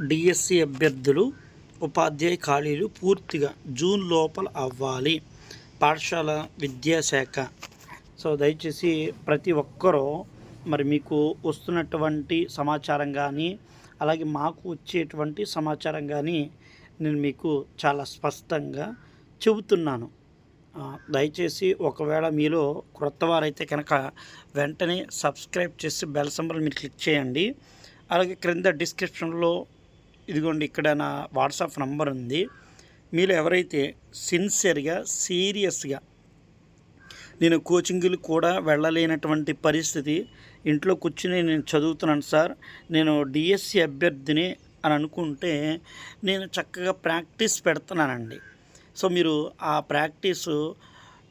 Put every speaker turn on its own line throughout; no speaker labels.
DSC అభ్యర్థులు ఉపాధ్యాయ ఖాళీలు పూర్తిగా జూన్ లోపల అవ్వాలి. పాఠశాల విద్యాశాఖ. సో దయచేసి ప్రతి ఒక్కరూ మరి మీకు వస్తున్నటువంటి సమాచారం కానీ అలాగే మాకు వచ్చేటువంటి సమాచారం కానీ నేను మీకు చాలా స్పష్టంగా చెబుతున్నాను. దయచేసి ఒకవేళ మీలో క్రొత్త వారైతే కనుక వెంటనే సబ్స్క్రైబ్ చేసి బెల్ సింబల్ మీరు క్లిక్ చేయండి. అలాగే క్రింద డిస్క్రిప్షన్లో ఇదిగోండి ఇక్కడ నా వాట్సాప్ నంబర్ ఉంది. మీరు ఎవరైతే సిన్సియర్గా సీరియస్గా నేను కోచింగ్లు కూడా వెళ్ళలేనటువంటి పరిస్థితి ఇంట్లో కూర్చుని నేను చదువుతున్నాను సార్ నేను డిఎస్సి అభ్యర్థిని అని అనుకుంటే నేను చక్కగా ప్రాక్టీస్ పెడుతున్నానండి. సో మీరు ఆ ప్రాక్టీసు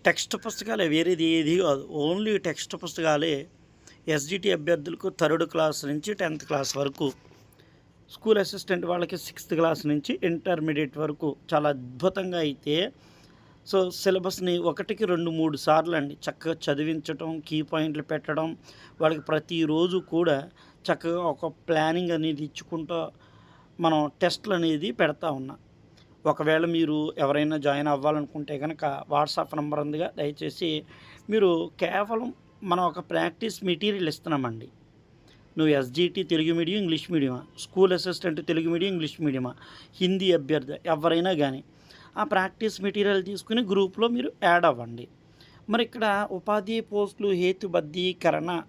టెక్స్ట్ పుస్తకాలే వేరేది ఏది కాదు ఓన్లీ టెక్స్ట్ పుస్తకాలే ఎస్జిటి అభ్యర్థులకు థర్డ్ క్లాస్ నుంచి టెన్త్ క్లాస్ వరకు స్కూల్ అసిస్టెంట్ వాళ్ళకి సిక్స్త్ క్లాస్ నుంచి ఇంటర్మీడియట్ వరకు చాలా అద్భుతంగా అయితే సో సిలబస్ని ఒకటికి రెండు మూడు సార్లు అండి చక్కగా చదివించడం కీ పాయింట్లు పెట్టడం వాళ్ళకి ప్రతిరోజు కూడా చక్కగా ఒక ప్లానింగ్ అనేది ఇచ్చుకుంటూ మనం టెస్ట్లు అనేది పెడతా ఉన్నాం. ఒకవేళ మీరు ఎవరైనా జాయిన్ అవ్వాలనుకుంటే కనుక వాట్సాప్ నెంబర్ ఉందిగా దయచేసి మీరు కేవలం మనం ఒక ప్రాక్టీస్ మెటీరియల్ ఇస్తున్నామండి. నువ్వు SGT Telugu medium English మీడియమా? School assistant Telugu medium English మీడియమా? Hindi అభ్యర్థి ఎవరైనా కానీ ఆ ప్రాక్టీస్ మెటీరియల్ తీసుకుని గ్రూప్లో మీరు యాడ్ అవ్వండి. మరి ఇక్కడ ఉపాధ్యాయ పోస్టులు హేతుబద్ధీకరణ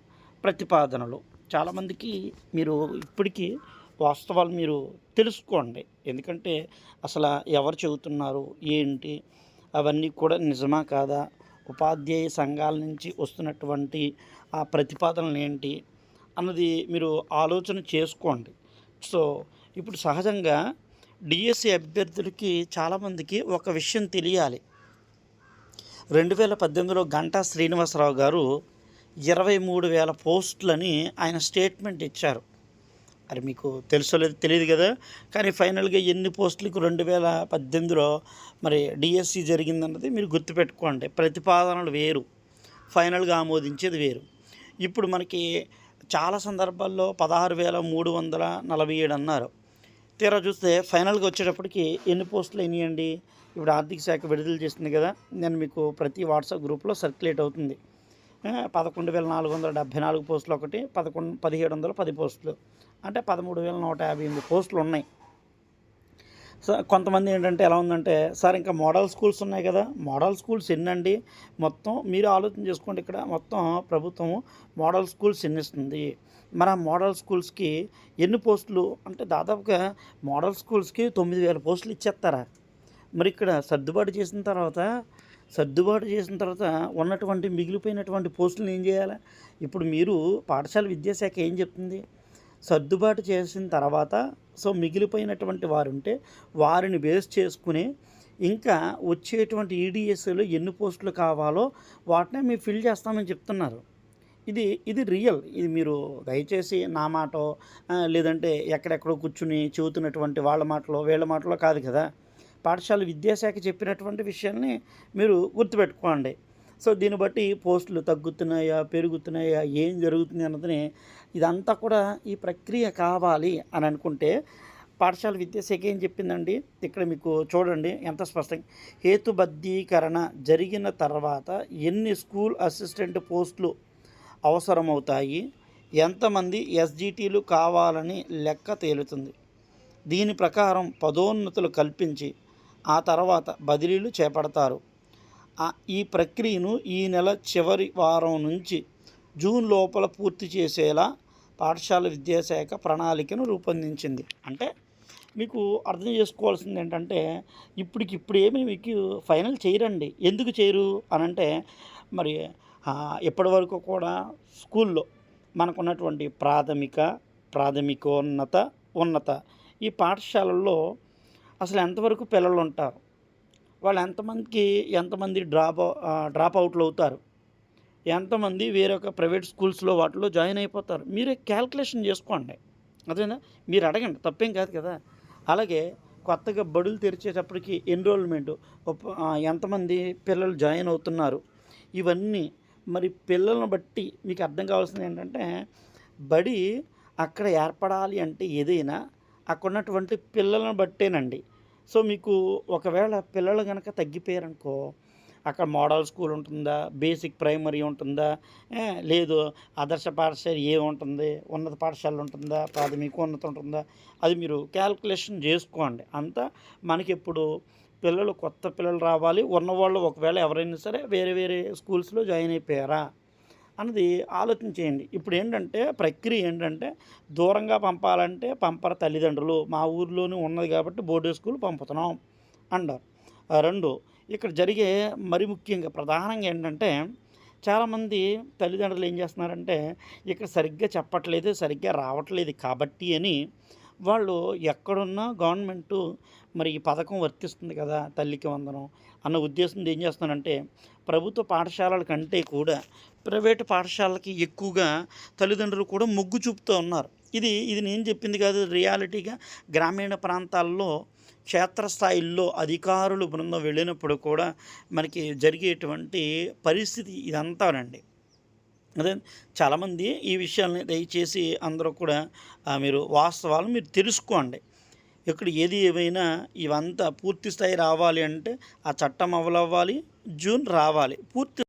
ప్రతిపాదనలు. చాలామందికి మీరు ఇప్పటికీ వాస్తవాలు మీరు తెలుసుకోండి. ఎందుకంటే అసలు ఎవరు చెబుతున్నారు ఏంటి? అవన్నీ కూడా నిజమా కాదా? ఉపాధ్యాయ సంఘాల నుంచి వస్తున్నటువంటి ఆ ప్రతిపాదనలు ఏంటి అన్నది మీరు ఆలోచన చేసుకోండి. సో ఇప్పుడు సహజంగా డిఎస్సి అభ్యర్థులకి చాలామందికి ఒక విషయం తెలియాలి. రెండు వేల పద్దెనిమిదిలో గంటా శ్రీనివాసరావు గారు ఇరవై మూడు వేల పోస్టులని ఆయన స్టేట్మెంట్ ఇచ్చారు. అది మీకు తెలుసో లేదు తెలియదు కదా? కానీ ఫైనల్గా ఎన్ని పోస్టులకు రెండు వేల పద్దెనిమిదిలో మరి డిఎస్సి జరిగిందన్నది మీరు గుర్తుపెట్టుకోండి. ప్రతిపాదనలు వేరు. ఫైనల్గా ఆమోదించేది వేరు. ఇప్పుడు మనకి చాలా సందర్భాల్లో పదహారు వేల మూడు వందల నలభై ఏడు అన్నారు. తీరా చూస్తే ఫైనల్గా వచ్చేటప్పటికి ఎన్ని పోస్టులు ఎన్నియండి ఇప్పుడు ఆర్థిక శాఖ విడుదల చేస్తుంది కదా నేను మీకు ప్రతి వాట్సాప్ గ్రూప్లో సర్క్యులేట్ అవుతుంది. పదకొండు వేల నాలుగు వందల డెబ్భై నాలుగు పోస్టులు ఒకటి పదకొండు పదిహేడు వందల పది పోస్టులు. అంటే పదమూడు వేల నూట యాభై ఎనిమిది పోస్టులు ఉన్నాయి. సో కొంతమంది ఏంటంటే ఎలా ఉందంటే సార్ ఇంకా మోడల్ స్కూల్స్ ఉన్నాయి కదా మోడల్ స్కూల్స్ ఎన్నండి? మొత్తం మీరు ఆలోచన చేసుకోండి ఇక్కడ మొత్తం ప్రభుత్వం మోడల్ స్కూల్స్ ఎన్నిస్తుంది. ఇస్తుంది మరి మోడల్ స్కూల్స్కి ఎన్ని పోస్టులు? అంటే దాదాపుగా మోడల్ స్కూల్స్కి తొమ్మిది వేల పోస్టులు ఇచ్చేస్తారా? మరి ఇక్కడ సర్దుబాటు చేసిన తర్వాత సర్దుబాటు చేసిన తర్వాత ఉన్నటువంటి మిగిలిపోయినటువంటి పోస్టులను ఏం చేయాలి? ఇప్పుడు మీరు పాఠశాల విద్యాశాఖ ఏం చెప్తుంది? సర్దుబాటు చేసిన తర్వాత సో మిగిలిపోయినటువంటి వారు ఉంటే వారిని బేస్ చేసుకుని ఇంకా వచ్చేటువంటి ఈడిఎస్ఏలో ఎన్ని పోస్టులు కావాలో వాటినే మేము ఫిల్ చేస్తామని చెప్తున్నారు. ఇది ఇది రియల్. ఇది మీరు దయచేసి నా మాటో లేదంటే ఎక్కడెక్కడో కూర్చుని చెబుతున్నటువంటి వాళ్ళ మాటలో వీళ్ళ మాటలో కాదు కదా. పాఠశాల విద్యాశాఖ చెప్పినటువంటి విషయాల్ని మీరు గుర్తుపెట్టుకోండి. సో దీన్ని బట్టి పోస్టులు తగ్గుతున్నాయా పెరుగుతున్నాయా ఏం జరుగుతుంది అన్నదని ఇదంతా కూడా ఈ ప్రక్రియ కావాలి అని అనుకుంటే పాఠశాల విద్యాశాఖ ఏం చెప్పిందండి? ఇక్కడ మీకు చూడండి ఎంత స్పష్టంగా. హేతుబద్ధీకరణ జరిగిన తర్వాత ఎన్ని స్కూల్ అసిస్టెంట్ పోస్టులు అవసరమవుతాయి ఎంతమంది ఎస్జిటీలు కావాలని లెక్క తేలుతుంది. దీని ప్రకారం పదోన్నతులు కల్పించి ఆ తర్వాత బదిలీలు చేపడతారు. ఈ ప్రక్రియను ఈ నెల చివరి వారం నుంచి జూన్ లోపల పూర్తి చేసేలా పాఠశాల విద్యాశాఖ ప్రణాళికను రూపొందించింది. అంటే మీకు అర్థం చేసుకోవాల్సింది ఏంటంటే ఇప్పటికి ఇప్పుడు మీకు ఫైనల్ చేయరండి. ఎందుకు చేయరు? అని అంటే మరి ఆ, ఇప్పటి వరకు కూడా స్కూల్లో మనకున్నటువంటి ప్రాథమిక ప్రాథమికోన్నత ఉన్నత ఈ పాఠశాలల్లో అసలు ఎంతవరకు పిల్లలు ఉంటారు వాళ్ళు ఎంతమందికి ఎంతమంది డ్రాప్ డ్రాప్ అవుట్లు అవుతారు? ఎంతమంది వేరొక ప్రైవేట్ స్కూల్స్లో వాటిలో జాయిన్ అయిపోతారు? మీరే క్యాల్కులేషన్ చేసుకోండి. అదేనా మీరు అడగండి. తప్పేం కాదు కదా? అలాగే కొత్తగా బడులు తెరిచేటప్పటికి ఎన్రోల్మెంట్ ఎంతమంది పిల్లలు జాయిన్ అవుతున్నారు? ఇవన్నీ మరి పిల్లలను బట్టి మీకు అర్థం కావాల్సింది ఏంటంటే బడి అక్కడ ఏర్పడాలి అంటే ఏదైనా అక్కడ ఉన్నటువంటి పిల్లలను బట్టేనండి. సో మీకు ఒకవేళ పిల్లలు కనుక తగ్గిపోయారనుకో అక్కడ మోడల్ స్కూల్ ఉంటుందా? బేసిక్ ప్రైమరీ ఉంటుందా? లేదు ఆదర్శ పాఠశాల ఏ ఉంటుంది? ఉన్నత పాఠశాల ఉంటుందా? ప్రాథమిక ఉన్నత ఉంటుందా? అది మీరు క్యాల్కులేషన్ చేసుకోండి. అంతా మనకి ఇప్పుడు పిల్లలు కొత్త పిల్లలు రావాలి. ఉన్నవాళ్ళు ఒకవేళ ఎవరైనా సరే వేరే వేరే స్కూల్స్లో జాయిన్ అయిపోయారా? అన్నది ఆలోచించేయండి ఇప్పుడు ఏంటంటే ప్రక్రియ ఏంటంటే దూరంగా పంపాలంటే పంపర తల్లిదండ్రులు. మా ఊర్లోనే ఉన్నది కాబట్టి బోర్డు స్కూల్ పంపుతున్నాం అంటారు. రెండు ఇక్కడ జరిగే మరి ముఖ్యంగా ప్రధానంగా ఏంటంటే చాలామంది తల్లిదండ్రులు ఏం చేస్తున్నారంటే ఇక్కడ సరిగ్గా చెప్పట్లేదు సరిగ్గా రావట్లేదు కాబట్టి అని వాళ్ళు ఎక్కడున్నా గవర్నమెంటు మరి ఈ పథకం వర్తిస్తుంది కదా తల్లికి వందనం అన్న ఉద్దేశంతో ఏం చేస్తున్నారంటే ప్రభుత్వ పాఠశాలల కంటే కూడా ప్రైవేటు పాఠశాలకి ఎక్కువగా తల్లిదండ్రులు కూడా మొగ్గు చూపుతూ ఉన్నారు. ఇది ఇది నేను చెప్పింది కాదు రియాలిటీగా గ్రామీణ ప్రాంతాల్లో క్షేత్రస్థాయిల్లో అధికారులు బృందం వెళ్ళినప్పుడు కూడా మనకి జరిగేటువంటి పరిస్థితి ఇదంతానండి అదే చాలామంది ఈ విషయాల్ని దయచేసి అందరూ కూడా మీరు వాస్తవాలు మీరు తెలుసుకోండి. ఇక్కడ ఏది ఏమైనా ఇవంతా పూర్తి స్థాయి రావాలి అంటే ఆ చట్టం అమలవ్వాలి జూన్ రావాలి. పూర్తి